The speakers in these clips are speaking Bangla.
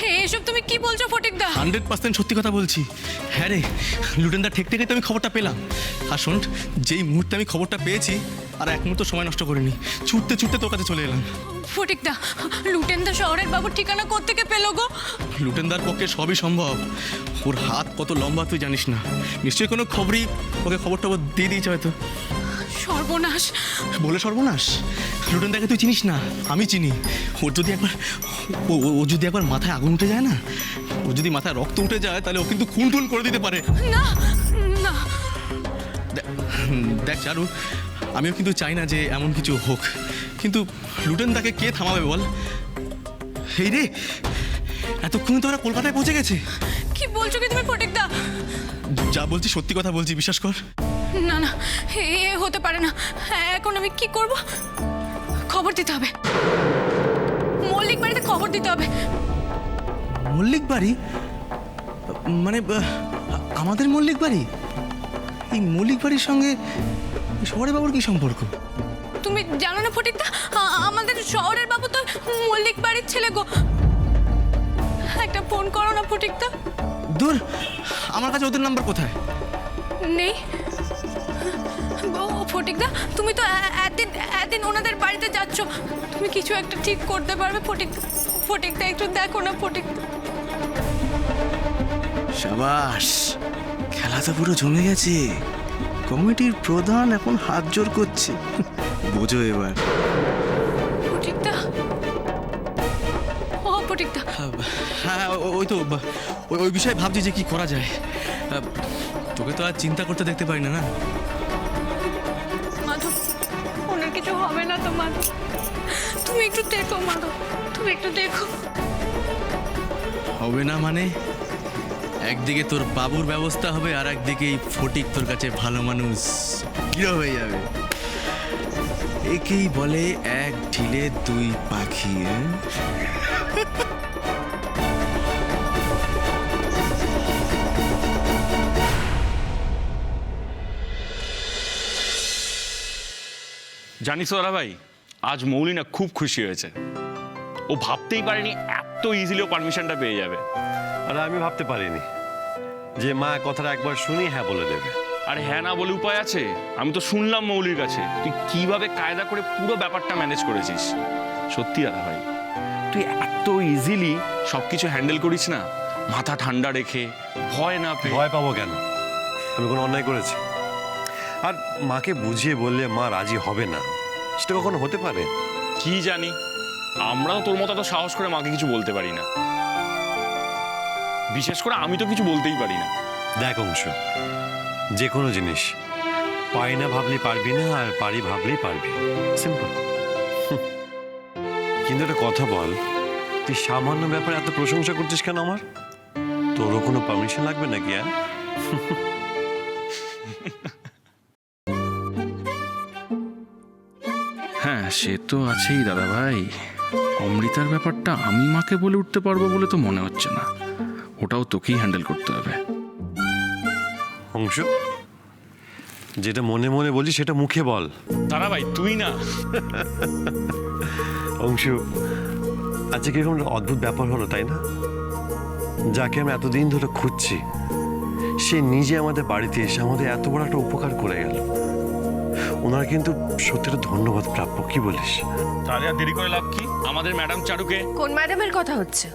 হে এসব তুমি কি বলছো ফটিকদা? হান্ড্রেড পার্সেন্ট সত্যি কথা বলছি। হ্যাঁ রে লুটেনদার ঠেক থেকে তো আমি খবরটা পেলাম। আর শোন যেই মুহূর্তে আমি খবরটা পেয়েছি আর এক মুহূর্ত সময় নষ্ট করিনি ছুটতে ছুটতে তোর কাছে চলে এলাম। ফটিকদা লুটেনদা শহরের বাবুর ঠিকানা কোত্থেকে পেল গো? লুটেনদার পক্ষে সবই সম্ভব। ওর হাত কত লম্বা তুই জানিস না। নিশ্চয়ই কোনো খবরই ওকে খবরটা ও দিয়ে দিয়েছে হয়তো। সর্বনাশ। বলে সর্বনাশ? লুটেনদাকে তুই চিনিস না? আমি চিনি। ওর যদি একবার ও যদি একবার মাথায় আগুন উঠে যায় না? ও যদি মাথায় রক্ত উঠে যায় তাহলে ও কিন্তু খুন টুন করে দিতে পারে। না না। দেখ চারু আমিও কিন্তু চাই না যে এমন কিছু হোক। কিন্তু লুটেন তাকে কে থামাবে বল? এই রে এতক্ষণে তো ওরা কলকাতায় পৌঁছে গেছে। কি বলছো কি তুমি ফটিকদা যা বলছি সত্যি কথা বলছি বিশ্বাস কর। না না এ হতে পারে না। এখন আমি কি করব? খবর দিতে হবে। মল্লিক বাড়িতে খবর দিতে হবে। মল্লিক বাড়ি? মানে আমাদের মল্লিক বাড়ি? এই মল্লিক বাড়ির সঙ্গে এই শহরে বাবুর কি সম্পর্ক? তুমি জানো না ফটিকদা? আমাদের শহরের বাবু তো মল্লিক বাড়ির ছেলে গো। একটা ফোন করো না ফটিকদা। দূর আমার কাছে ওদের নাম্বার কোথায়? নেই। ফটিকদা তুমি তো এ- একদিন একদিন ওনাদের বাড়িতে যাচ্ছ। তুমি কিছু একটা ঠিক করতে পারবে ফটিক ফটিকদা একটু দেখো না ফটিকদা সাবাস খেলা তো পুরো জমে গেছে। কমিটির প্রধান এখন হাত জোর করছে। বোঝো এবার। ফটিকদা। ও ফটিকদা। হ্যাঁ ওই তো ওই ওই বিষয়ে ভাবছি যে কি করা যায়। তোকে তো আর চিন্তা করতে দেখতে পারি না না? তো মাধব তুমি একটু দেখো মাধব তুমি একটু দেখো। হবে না মানে? একদিকে তোর বাবুর ব্যবস্থা হবে, আর একদিকে এই ফটিক তোর কাছে ভালো মানুষ। হিরো হয়ে যাবে? একেই বলে এক ঢিলে দুই পাখি জানিস দাদা ভাই আজ মৌলি না খুব খুশি হয়েছে। ও ভাবতেই পারেনি এত ইজিলি ও পারমিশনটা পেয়ে যাবে। আর আমি ভাবতে পারিনি যে মা কথাটা একবার শুনি হ্যাঁ বলে দেবে। আরে হ্যাঁ না বলে উপায় আছে? আমি তো শুনলাম মৌলির কাছে। তুই কীভাবে কায়দা করে পুরো ব্যাপারটা ম্যানেজ করেছিস? সত্যি দাদা ভাই তুই এত ইজিলি সব কিছু হ্যান্ডেল করিস না? মাথা ঠান্ডা রেখে ভয় না পেয়ে। ভয় পাবো কেন? আমি কোনো অন্যায় করেছি। আর মাকে বুঝিয়ে বললে মা রাজি হবে না। সেটা কখনো হতে পারে? কি জানি? আমরাও তোর মতো তো সাহস করে মাকে কিছু বলতে পারি না। বিশেষ করে আমি তো কিছু বলতেই পারি না। দেখ অংশ যে কোনো জিনিস পারি না ভাবলেই পারবি না আর পারি ভাবলেই পারবি। সিম্পল কিন্তু একটা কথা বল তুই সামান্য ব্যাপারে এত প্রশংসা করছিস কেন আমার? তোরও কোনো পারমিশন লাগবে নাকি হ্যাঁ? হ্যাঁ সে তো আছেই দাদা ভাই অমৃতার ব্যাপারটা আমি মাকে বলে উঠতে পারব বলে তো মনে হচ্ছে না। ওটাও তোকেই হ্যান্ডেল করতে হবে। অংশ যেটা মনে মনে বলি সেটা মুখে বল। দাদা ভাই তুই না। অংশু আজকে কীরকম একটা অদ্ভুত ব্যাপার হলো তাই না? যাকে আমি এতদিন ধরে খুঁজছি সে নিজে আমাদের বাড়িতে এসে আমাদের এত বড় একটা উপকার করে গেল। ওনার কিন্তু সত্যিটা ধন্যবাদ প্রাপ্য কি বলিস? তাহলে আর দেরি করে লাভ কি? আমাদের ম্যাডাম চারুকে কোন ম্যাডামের কথা হচ্ছে?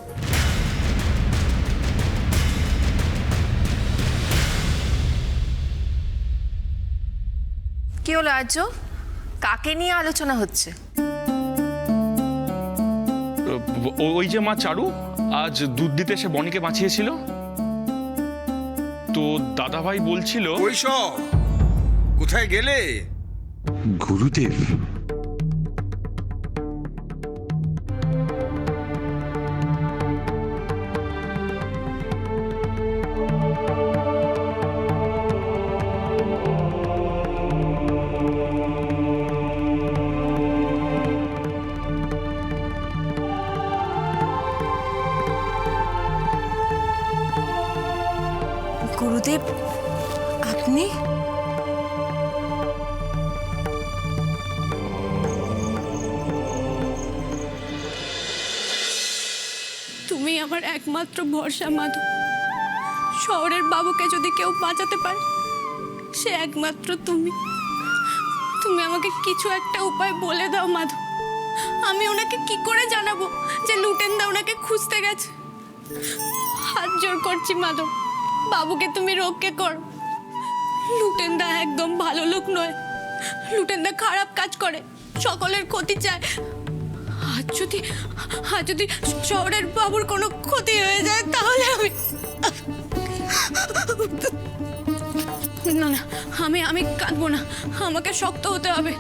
কি হলো আর্য? কাকে নিয়ে আলোচনা হচ্ছে? ও- ওই যে মা চারু আজ দুধ দিতে এসে বনিকে বাঁচিয়েছিল। তো দাদা ভাই বলছিল ওই সব কোথায় গেলে? গুরুদেব। গুরুদেব আপনি? আমার একমাত্র ভরসা মাধব শহরের বাবুকে যদি কেউ বাঁচাতে পারে, সে একমাত্র তুমি। তুমি আমাকে কিছু একটা উপায় বলে দাও মাধব আমি ওনাকে কি করে জানাব যে লুটেনদা ওনাকে খুঁজতে গেছে? হাত জোর করছি মাধব বাবুকে তুমি রক্ষে কর। লুটেনদা একদম ভালো লোক নয়। লুটেনদা খারাপ কাজ করে। সকলের ক্ষতি চায়। যদি, আর যদি শহরের বাবুর কোনো ক্ষতি হয়ে যায়, তাহলে আমি না না, আমি আমি কাঁদবো না। আমাকে শক্ত হতে হবে।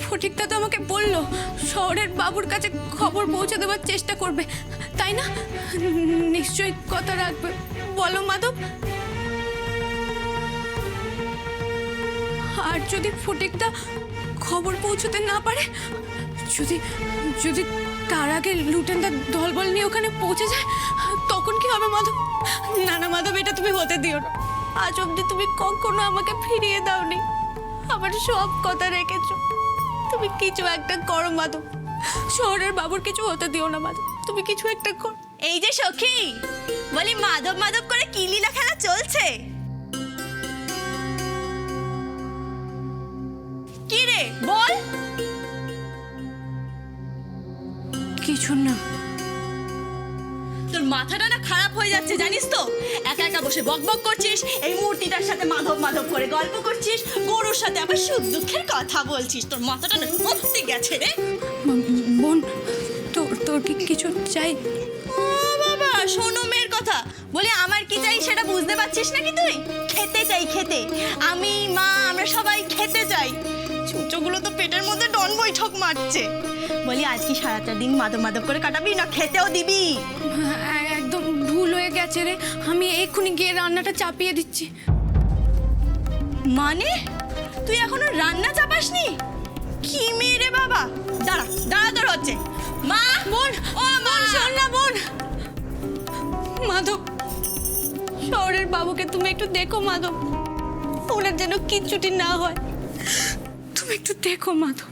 ফটিকটা তো আমাকে বলল, শহরের বাবুর কাছে খবর পৌঁছে দেওয়ার চেষ্টা করবে। তাই না? নিশ্চয়ই কথা রাখবে। বলো, মাধব। আর যদি ফটিকদা খবর পৌঁছতে না পারে যদি যদি তার আগে লুটেনদার দলবল নিয়ে ওখানে পৌঁছে যায়, তখন কি হবে মাধব? না না, মাধব, এটা তুমি হতে দিও না। আজ অবধি তুমি কখনো আমাকে ফিরিয়ে দাওনি। আমার সব কথা রেখেছো। তুমি কিছু একটা করো, মাধব। শহরের বাবুর কিছু হতে দিও না, মাধব। তুমি কিছু একটা কর। এই যে সখী, বলি মাধব মাধব করে কি লীলা খেলা চলছে? কি রে, বল। কিছু না। তোর মাথাটা না খারাপ হয়ে যাচ্ছে জানিস তো? একা একা বসে বকবক করছিস এই মূর্তিটার সাথে মাধব মাধব করে গল্প করছিস গরুর সাথে আবার সুখ দুঃখের কথা বলছিস। তোর মাথাটা না সত্যি গেছে রে। বোন তোর তোর কি কিছু চাই? ও বাবা শোনো মেয়ের কথা। বলি আমার কি চাই সেটা বুঝতে পারছিস নাকি তুই? খেতে চাই খেতে। আমি মা আমরা সবাই খেতে চাই। চুচোগুলো তো পেটের মধ্যে ডন বৈঠক মারছে। বলি আজ কি সারাটা দিন মাদব মাদব করে কাটাবি না খেতেও দিবি? একদম ভুল হয়ে গেছে রে। আমি এক্ষুনি গিয়ে রান্নাটা চাপিয়ে দিচ্ছি। মানে? তুই এখনও রান্না চাপাসনি? কি মেয়ে রে বাবা? দাঁড়া দাঁড়া তোর হচ্ছে। মা বোন ও মা। শোন না বোন। মাধব শহরের বাবুকে তুমি একটু দেখো মাধব। ওনার যেন কিচ্ছুটি না হয়। তুমি একটু দেখো মাধব।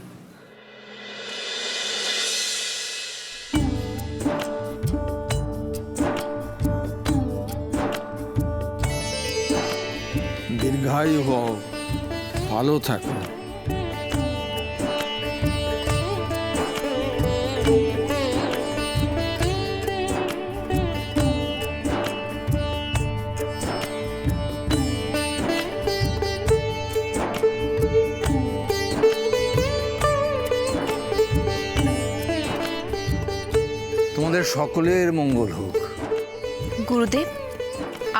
দীর্ঘায়ু হও ভালো থাকো। তোমাদের সকলের মঙ্গল হোক। গুরুদেব,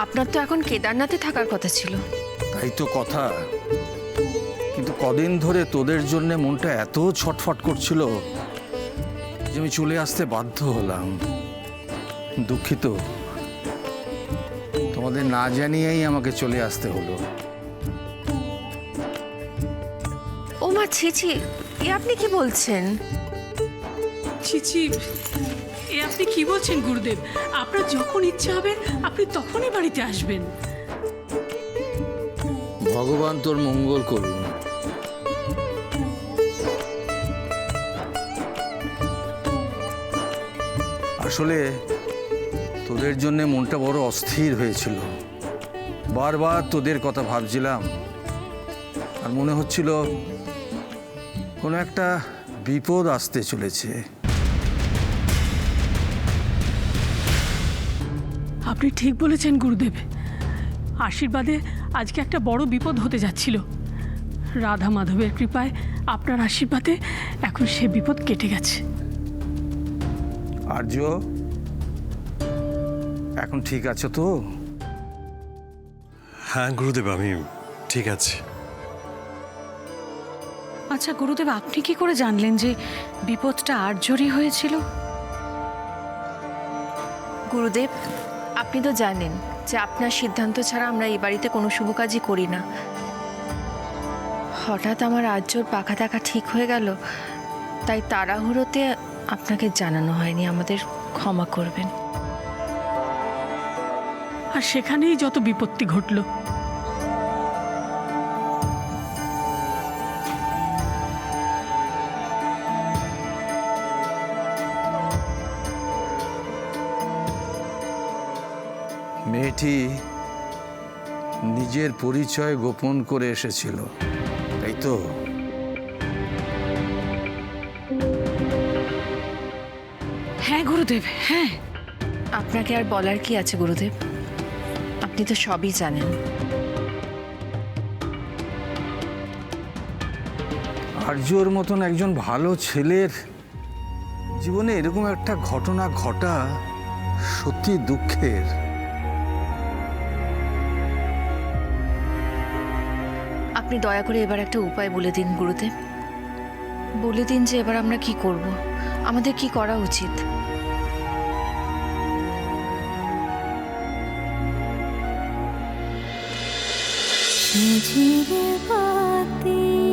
আপনার তো এখন কেদারনাথে থাকার কথা ছিল। তাই তো কথা। কিন্তু কদিন ধরে তোদের জন্য মনটা এত ছটফট করছিল যে আমি চলে আসতে বাধ্য হলাম। দুঃখিত। তোমাদের না জানিয়েই আমাকে চলে আসতে হলো। ও মা ছি এ আপনি কি বলছেন? ছিছি এ আপনি কি বলছেন গুরুদেব? আপনার যখন ইচ্ছে হবে আপনি তখনই বাড়িতে আসবেন। ভগবান তোর মঙ্গল করুন। আসলে তোদের জন্য মনটা বড় অস্থির হয়েছিল। বারবার তোদের কথা ভাবছিলাম। আর মনে হচ্ছিল কোনো একটা বিপদ আসতে চলেছে। আপনি ঠিক বলেছেন গুরুদেব। আশীর্বাদে আজকে একটা বড় বিপদ হতে যাচ্ছিল। রাধা মাধবের কৃপায় আপনার আশীর্বাদে এখন সে বিপদ কেটে গেছে। আর্য এখন ঠিক আছো তো? হ্যাঁ গুরুদেব আমি ঠিক আছে। আচ্ছা গুরুদেব আপনি কি করে জানলেন যে বিপদটা আর্যরই হয়েছিল? গুরুদেব আপনি তো জানেন যে আপনার সিদ্ধান্ত ছাড়া আমরা এই বাড়িতে কোনো শুভ কাজই করি না। হঠাৎ আমার আর্যর পাখা থাকা ঠিক হয়ে গেল। তাই তাড়াহুড়োতে আপনাকে জানানো হয়নি, আমাদের ক্ষমা করবেন। আর সেখানেই যত বিপত্তি ঘটলো মেয়েটি নিজের পরিচয় গোপন করে এসেছিল। তাই তো? হ্যাঁ গুরুদেব হ্যাঁ। আপনাকে আর বলার কি আছে গুরুদেব? আপনি তো সবই জানেন। আর্যর মতন একজন ভালো ছেলের জীবনে এরকম একটা ঘটনা ঘটা সত্যি দুঃখের। আপনি দয়া করে এবার একটা উপায় বলে দিন গুরুদেব। বলে দিন যে এবার আমরা কি করব। আমাদের কি করা উচিত? ঝিঝির বাতি